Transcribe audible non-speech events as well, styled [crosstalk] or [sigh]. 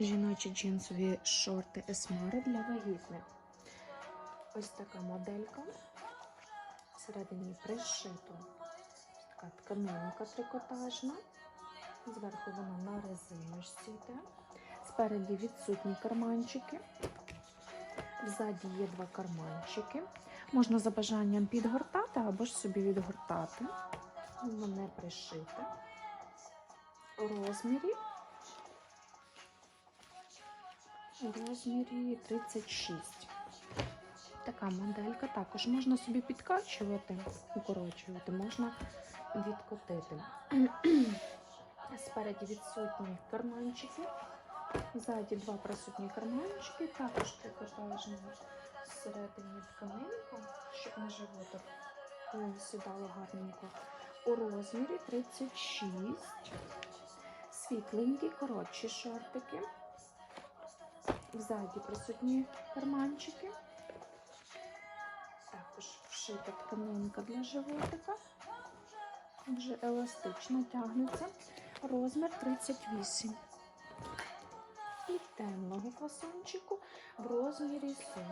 жіночі джинсові шорти Есмари для вагітних. Ось така моделька. Всередині пришито така тканинка трикотажна. Зверху вона на резиночці йде. Спереді відсутні карманчики. Ззаді є два карманчики. Можна за бажанням підгортати або ж собі відгортати. Воно не пришите. У розмірі. У розмірі 36. Така моделька також можна собі підкачувати, укорочувати, можна відкотити. [clears throat] Спереді відсутні карманчики. Ззаді два присутні карманчики, також трикотажні всередині тканинка, щоб на животик е, сідало гарненько. У розмірі 36. Світленькі, коротші шортики. Ззаді присутні карманчики. Також вшита тканинка для животика. Вже еластично тягнеться. Розмір 38. І темного фасончику в розмірі 40.